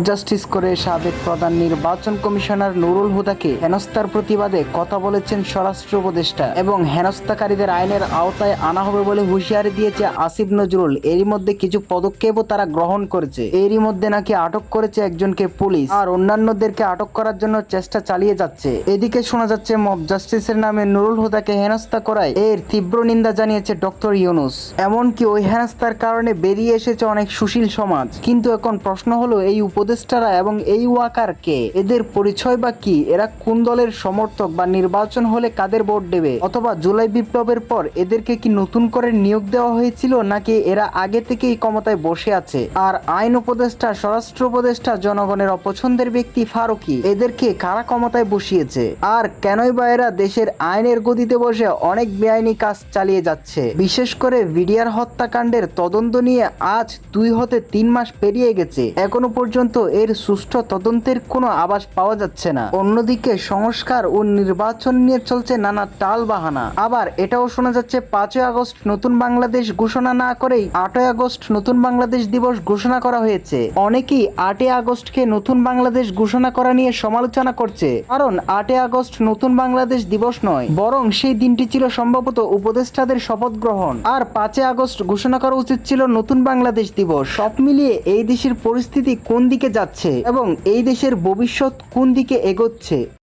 Justice করে সাবেক প্রধান নির্বাচন কমিশনার নুরুল হুদাকে হেনস্থার প্রতিবাদে কথা বলেছেন স্বরাষ্ট্র উপদেষ্টা এবং হেনস্থাকারীদের আইনের আওতায় আনা হবে বলে হুঁশিয়ারি দিয়েছে আসিফ নজরুল। এরই মধ্যে কিছু পদক্ষেপও তারা গ্রহণ করেছে। এরই মধ্যে নাকি আটক করেছে একজনকে পুলিশ আর অন্যান্যদেরকে আটক করার জন্য চেষ্টা চালিয়ে যাচ্ছে। এদিকে শোনা যাচ্ছে, মব জাস্টিসের নামে নুরুল হুদাকে হেনস্থা করায় এর তীব্র নিন্দা জানিয়েছে ডক্টর ইউনুস। এমনকি ওই হেনস্থার কারণে বেরিয়ে এসেছে অনেক সুশীল সমাজ। কিন্তু এখন প্রশ্ন হলো, এই উপদেষ্টারা এবং এই ওয়াকার কে? এদের পরিচয় বা কি? এরা কোন দলের সমর্থক বা নির্বাচন হলে কাদের ভোট দেবে? অথবা জুলাই বিপ্লবের পর এদেরকে কি নতুন করে নিয়োগ দেওয়া হয়েছিল নাকি এরা আগে থেকেই ক্ষমতায় বসে আছে? আর আইন উপদেষ্টা, স্বরাষ্ট্র উপদেষ্টা, জনগণের অপছন্দের ব্যক্তি ফারুকি, এদেরকে কারা ক্ষমতায় বসিয়েছে? আর কেনই বা এরা দেশের আইনের গদিতে বসে অনেক বেআইনি কাজ চালিয়ে যাচ্ছে? বিশেষ করে ভিডিআর হত্যাকাণ্ডের তদন্ত নিয়ে আজ দুই হতে তিন মাস পেরিয়ে গেছে। এখনও পর্যন্ত এর সুষ্ঠু তদন্তের কোনো আভাস পাওয়া যাচ্ছে না। অন্যদিকে সংস্কার ও নির্বাচন নিয়ে চলছে নানা টাল বাহানা আবার এটাও শোনা যাচ্ছে, পাঁচই আগস্ট নতুন বাংলাদেশ ঘোষণা না করেই আটই আগস্ট নতুন বাংলাদেশ দিবস ঘোষণা করা হয়েছে। অনেকেই আটই আগস্টকে নতুন বাংলাদেশ ঘোষণা করা নিয়ে সমালোচনা করছে। কারণ আটই আগস্ট নতুন বাংলাদেশ দিবস নয়, বরং সেই দিনটি ছিল সম্ভবত উপদেষ্টাদের শপথ গ্রহণ। আর পাঁচই আগস্ট ঘোষণা করা উচিত ছিল নতুন বাংলাদেশ দিবস। সব মিলিয়ে এই দেশের পরিস্থিতি কোন দিকে যাচ্ছে এবং এই দেশের ভবিষ্যৎ কোন দিকে এগোচ্ছে?